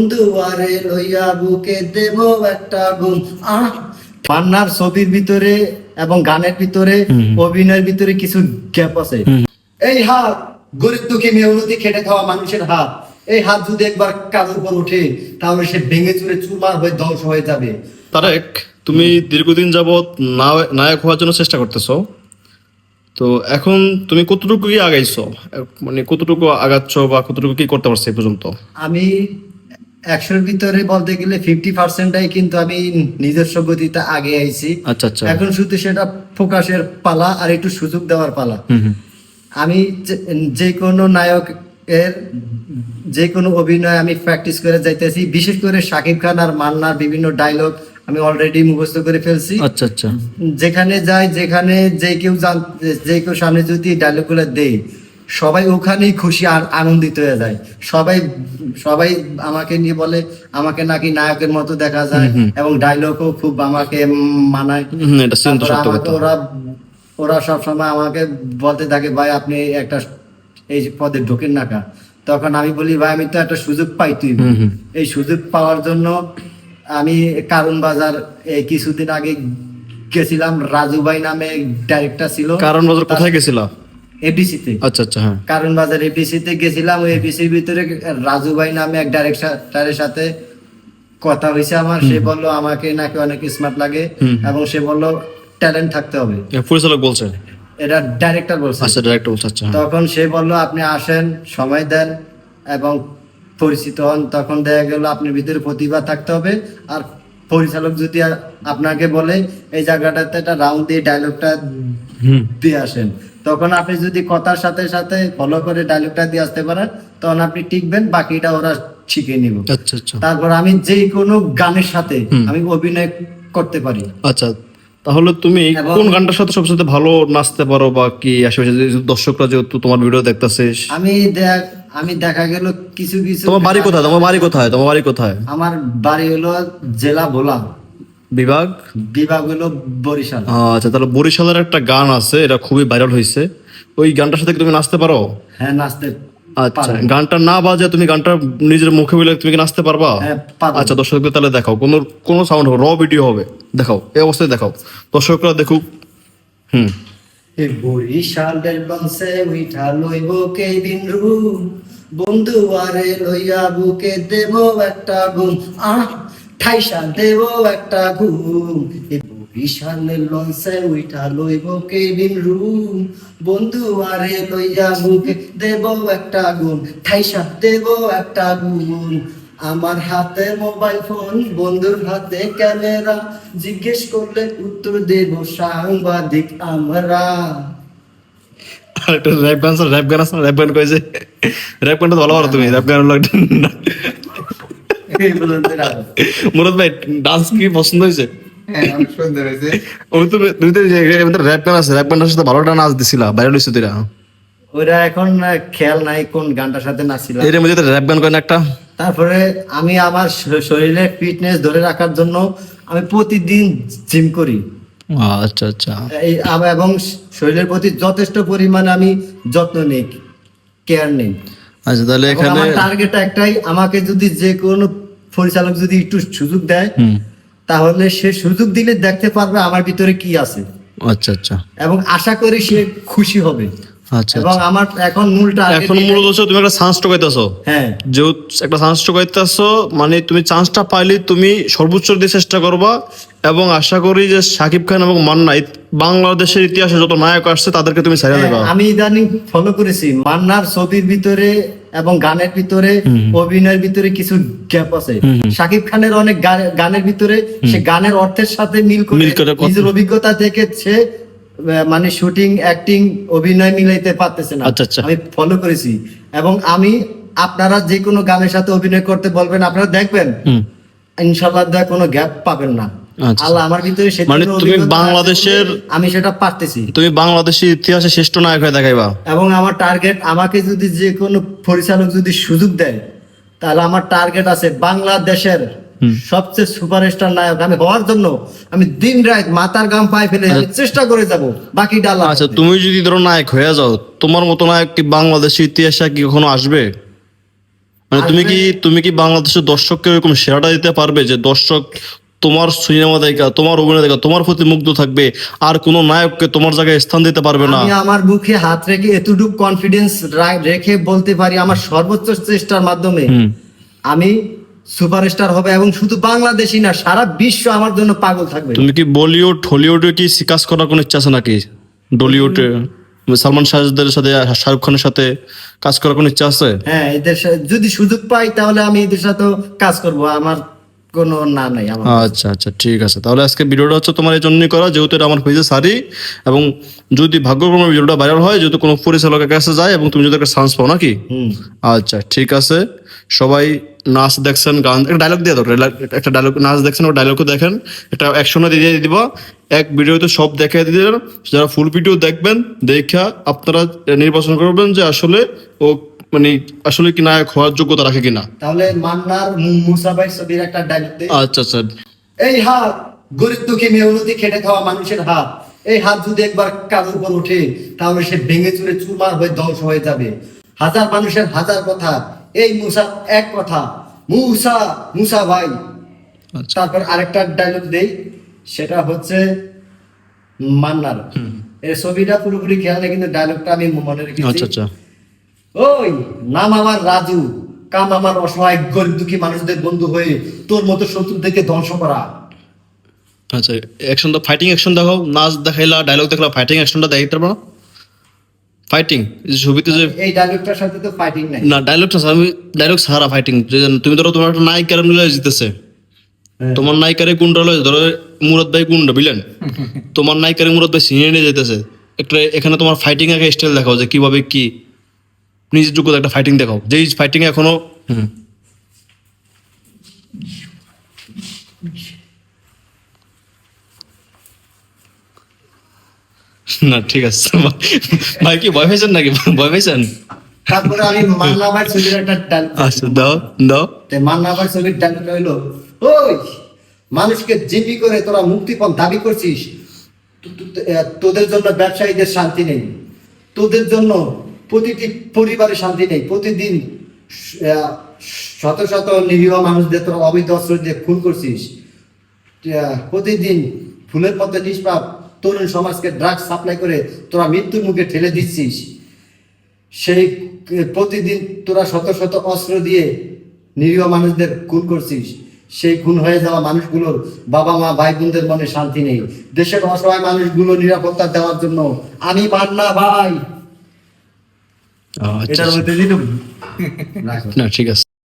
বন্ধু আরে লইয়া বুকে দেব একটা আহ! ছবির ভিতরে এবং গানের ভিতরে অভিনয়ের ভিতরে কিছু গ্যাপ আছে। এই হাত গরিব দুঃখী মেহনতি খেটে খাওয়া মানুষের হাত এই হাত যদি একবার কারোর উপর তাহলে সে ভেঙে চুরে চুরমার হয়ে ধ্বংস হয়ে যাবে। তারেক তুমি দীর্ঘদিন যাবৎ নায়ক হওয়ার জন্য চেষ্টা করতেছো। তো এখন তুমি কতটুকু কি আগাইছো? মানে কতটুকু আগাচ্ছ বা কতটুকু কি করতে পারছ এই পর্যন্ত? আমি একশোর ভিতরে বলতে গেলে ফিফটি পার্সেন্টটাই কিন্তু আমি নিজস্ব গতিতে আগে আইছি। আচ্ছা আচ্ছা। এখন শুধু সেটা ফোকাসের পালা আর একটু সুযোগ দেওয়ার পালা। আমি যে- কোনো নায়কের যে কোনো অভিনয় আমি প্র্যাকটিস করে যাইতেছি বিশেষ করে শাকিব খান আর মান্নার বিভিন্ন ডায়লগ আমি অলরেডি মুখস্থ করে ফেলছি। আচ্ছা আচ্ছা। যেখানে যাই যেখানে যে কেউ জান যে কেউ সামনে যদি ডায়লগ ডায়লগগুলো দেই সবাই ওখানেই খুশি আর আনন্দিত হয়ে যায়। সবাই সবাই আমাকে নিয়ে বলে আমাকে নাকি নায়কের মতো দেখা যায় এবং ডায়লগও খুব আমাকে মানায়। ওরা ওরা সবসময় আমাকে বলতে থাকে ভাই আপনি একটা এই পদে ঢোকেন না কা তখন আমি বলি ভাই আমি তো একটা সুযোগ পাই তুই। এই সুযোগ পাওয়ার জন্য আমি কারণ বাজার এই কিছুদিন আগে গেছিলাম। রাজু ভাই নামে ডাইরেক্টর ছিল। কারণ বাজার কোথায় গেছিলা? এবিসিতে আচ্ছা আচ্ছা হ্যাঁ। কারণ বাজার এবিসিতে গেছিলাম ওই এবিসির ভিতরে রাজু ভাই নামে এক ডাইরেক্টরের সাথে কথা হয়েছে আমার। সে বলল আমাকে নাকি অনেক স্মার্ট লাগে এবং সে বলল ট্যালেন্ট থাকতে হবে। পরিচালক বলছে? এটা ডাইরেক্টর বলছে। আচ্ছা ডাইরেক্টর বলছে আচ্ছা হ্যাঁ। তখন সে বলল আপনি আসেন সময় দেন এবং পরিচিত হন। তখন দেখা গেল আপনার ভিতরে প্রতিভা থাকতে হবে। আর পরিচালক যদি আপনাকে বলে এই জায়গাটাতে একটা রাউন্ড দিয়ে ডায়লগটা দিয়ে আসেন। তখন আপনি যদি কথার সাথে সাথে ফলো করে ডায়লগটা দিয়ে আসতে পারেন তখন আপনি টিকবেন বাকিটা ওরা শিখে নিব। আচ্ছা আচ্ছা। তারপর আমি যে কোনো গানের সাথে আমি অভিনয় করতে পারি। আচ্ছা তাহলে তুমি কোন গানটার সাথে সবচেয়ে ভালো নাচতে পারো বা কি আশেপাশে দর্শকরা যেহেতু তোমার ভিডিও দেখতেছে? আমি দেখ আমি দেখা গেল কিছু কিছু তোমার বাড়ি কোথায়? তোমার বাড়ি কোথায়? তোমার বাড়ি কোথায়? আমার বাড়ি হলো জেলা ভোলা। বিভাগ? বিভাগ হলো বরিশাল। আচ্ছা তাহলে বরিশালের একটা গান আছে এটা খুবই ভাইরাল হয়েছে। ওই গানটার সাথে তুমি নাচতে পারো? হ্যাঁ নাচতে আচ্ছা গানটা না বাজে তুমি গানটা নিজের মুখে বলে তুমি কি নাচতে পারবা? হ্যাঁ আচ্ছা দর্শকদের তাহলে দেখাও কোনো কোনো সাউন্ড হবে র ভিডিও হবে। দেখাও এই অবস্থায় দেখাও। দর্শকরা দেখুক হুম। বরিশালের বংশে উঠা লইব কে দিন রু বন্ধু আরে লইয়া বুকে দেব একটা ঘুম আহ! একটা ঘুম এ বরিশালের লঞ্চে উঠা লইব কে দিন রু বন্ধু, আরে লইয়া বুকে দেব একটা ঘুম ঠাইসা দেব একটা ঘুম আমার হাতে মোবাইল ফোন, বন্ধুর হাতে ক্যামেরা, জিজ্ঞেস করলে উত্তর দেব সাংবাদিক আমরা। আর একটা র্যাপ গান র্যাপ গান আছে র্যাপ গান কয়েছে র্যাপ গানটা ভালো পারো তুমি র্যাপ গান হলো একটা এই বলতে রাখো। মুরাদ ভাই ডান্স কি পছন্দ হয়েছে? হ্যাঁ অনেক সুন্দর হয়েছে। ওই তো তুমি তো র্যাপ গান আছে র্যাপ গানটার সাথে ভালোটা নাচ দিছিলা বাইরে লইছে তুইরা? ওরা এখন খেয়াল নাই কোন গানটার সাথে নাচছিলাম এর মধ্যে র্যাপ গান করেন একটা? তারপরে আমি আমার শ- শরীরের ফিটনেস ধরে রাখার জন্য আমি প্রতিদিন জিম করি। আচ্ছা আচ্ছা। এবং শরীরের প্রতি যথেষ্ট পরিমাণে আমি যত্ন নিই কেয়ার নেই। আচ্ছা তাহলে এখানে আমার টার্গেট একটাই আমাকে যদি যে কোনো পরিচালক যদি একটু সুযোগ দেয় তাহলে সে সুযোগ দিলে দেখতে পারবে আমার ভিতরে কি আছে। আচ্ছা আচ্ছা। এবং আশা করি সে খুশি হবে। আচ্ছা এবং আমার এখন মূল টার্গেট এখন মূলত হচ্ছে তুমি একটা চান্স টোকাইতেছো হ্যাঁ। যেহেতু একটা চান্স টোকাইতেছো মানে তুমি চান্সটা পাইলে তুমি সর্বোচ্চ দিয়ে চেষ্টা করবা। এবং আশা করি যে সাকিব খান এবং মান্না এই বাংলাদেশের ইতিহাসে যত নায়ক আসছে তাদেরকে তুমি ছাড়িয়ে দেবা। আমি ইদানিং ফলো করেছি। মান্নার ছবির ভিতরে এবং গানের ভিতরে অভিনয়ের ভিতরে কিছু গ্যাপ আছে। শাকিব খানের অনেক গানের ভিতরে সে গানের অর্থের সাথে মিল করে নিজের অভিজ্ঞতা থেকে সে মানে শুটিং অ্যাক্টিং অভিনয় মিলাইতে পারতেছে না। আচ্ছা, আচ্ছা। আমি ফলো করেছি। এবং আমি আপনারা যে কোনো গানের সাথে অভিনয় করতে বলবেন আপনারা দেখবেন। ইনশাল্লাহ কোনো গ্যাপ পাবেন না। আল্লাহ আমার ভিতরে মানে তুমি বাংলাদেশের- আমি সেটা পারতেছি। তুমি বাংলাদেশের ইতিহাসে শ্রেষ্ঠ নায়ক হয়ে দেখাইবা। এবং আমার টার্গেট আমাকে যদি যে কোনো পরিচালক যদি সুযোগ দেয় তাহলে আমার টার্গেট আছে বাংলাদেশের সবচেয়ে সুপারস্টার নায়ক। আমি হওয়ার জন্য আমি দিন রাত মাথার গাম পায়ে ফেলে চেষ্টা করে যাব। বাকি ডালা আচ্ছা তুমি যদি ধরো নায়ক হয়ে যাও তোমার মতো নায়ক কি বাংলাদেশের ইতিহাসে কি কখনো আসবে? মানে তুমি কি তুমি কি বাংলাদেশের দর্শককে এরকম সেরাটা দিতে পারবে যে দর্শক তোমার সিনেমা দেখা তোমার অভিনয় দেখা তোমার প্রতি মুগ্ধ থাকবে আর কোন নায়ককে তোমার জায়গায় স্থান দিতে পারবে না। আমি আমার বুকে হাত রেখে এতটুকু কনফিডেন্স রেখে বলতে পারি আমার সর্বোচ্চ চেষ্টার মাধ্যমে। আমি সুপারস্টার হবে এবং শুধু বাংলাদেশি না সারা বিশ্ব আমার জন্য পাগল থাকবে। তুমি কি বলিউড হলিউডে কি কাজ করার কোনো ইচ্ছা আছে নাকি? ডলিউডে সালমান শাহদের সাথে শাহরুখ খানের সাথে কাজ করার কোনো ইচ্ছা আছে? হ্যাঁ এদের যদি সুযোগ পাই তাহলে আমি এদের সাথে কাজ করব। আমার কোনো না নাই আমার আচ্ছা আচ্ছা ঠিক আছে। তাহলে আজকে ভিডিওটা হচ্ছে তোমার এই জন্যই করা যেহেতু এটা আমার পেজে সারি এবং যদি ভাগ্যক্রমে ভিডিওটা ভাইরাল হয় যেহেতু কোনো পরিচালকের কাছে যায় এবং তুমি যদি একটা চান্স পাও নাকি? আচ্ছা ঠিক আছে। সবাই নাচ দেখছেন গান একটা ডায়লগ দিয়ে দাও একটা ডায়লগ নাচ দেখছেন ও ডায়লগও দেখেন একটা অ্যাকশনে দিয়ে দিব। এক ভিডিওতে সব দেখে দিয়ে যারা ফুল ভিডিও দেখবেন দেখা আপনারা নির্বাচন করবেন যে আসলে ও মানে আসলে কি নায়ক হওয়ার যোগ্যতা রাখে কিনা? তাহলে মান্নার মুসা ভাই ছবির একটা ডায়লগ দে। আচ্ছা আচ্ছা। এই হাত গরিব দুঃখী মেহনতি খেটে খাওয়া মানুষের হাত। এই হাত যদি একবার কারোর উপর ওঠে তাহলে সে ভেঙে চুরে চুরমার হয়ে ধ্বংস হয়ে যাবে। হাজার মানুষের হাজার কথা। এই মুসা এক কথা। মুসা মুসা ভাই। আচ্ছা। তারপর আরেকটা ডায়লগ দেই সেটা হচ্ছে মান্নার। এই ছবিটা পুরোপুরি খেয়াল কিন্তু ডায়লগটা আমি মনে রেখেছি। আচ্ছা আচ্ছা। ওই নাম আমার রাজু কাম আমার অসহায় গরিব দুঃখী মানুষদের বন্ধু হয়ে তোর মতো শত্রু থেকে ধ্বংস করা। আচ্ছা অ্যাকশনটা ফাইটিং অ্যাকশন দেখো নাচ দেখাইলা ডায়লগ দেখলা ফাইটিং অ্যাকশনটা দেখাইতে পারব ফাইটিং ছবিতে যে এই ডায়লগটার সাথে তো ফাইটিং নাই। না ডায়লগটা আমি ডায়লগ সারা ফাইটিং তুমি ধরো তোমার একটা নায়িকার মিলে জিতেছে। হ্যাঁ। তোমার নায়িকারে গুন্ডা লয় ধরো মুরাদ ভাই গুন্ডা বুঝলেন? তোমার নায়িকারে মুরাদ ভাই সিনিয়ে নিয়ে যেতেছে। একটা এখানে তোমার ফাইটিং এর স্টাইল দেখাও যে কীভাবে কি নিজের যোগ্যতা একটা ফাইটিং দেখাও। যেই ফাইটিং এখনও হুম। না ঠিক আছে। ভাই কি ভয় পেয়েছেন নাকি? ভয় পেয়েছেন তারপরে আমি মান্না ভাই ছবির একটা ডায়লগ আচ্ছা দাও দাও। মান্না ভাই ছবির হইল ওই মানুষকে জিপি করে তোরা মুক্তিপণ দাবি করছিস। তোদের জন্য ব্যবসায়ীদের শান্তি নেই। তোদের জন্য প্রতিটি পরিবারে শান্তি নেই। প্রতিদিন শত শত নিরীহ মানুষদের তোরা অবৈধ অস্ত্র দিয়ে খুন করছিস। প্রতিদিন ফুলের পথে নিষ্পাপ তরুণ সমাজকে ড্রাগস সাপ্লাই করে তোরা মৃত্যুর মুখে ঠেলে দিচ্ছিস। সেই প্রতিদিন তোরা শত শত অস্ত্র দিয়ে নিরীহ মানুষদের খুন করছিস। সেই খুন হয়ে যাওয়া মানুষগুলোর বাবা মা ভাই বোনদের মনে শান্তি নেই। দেশের অসহায় মানুষগুলো নিরাপত্তা দেওয়ার জন্য, আমি মান্না ভাই। এটার মধ্যে দিলুম না ঠিক আছে।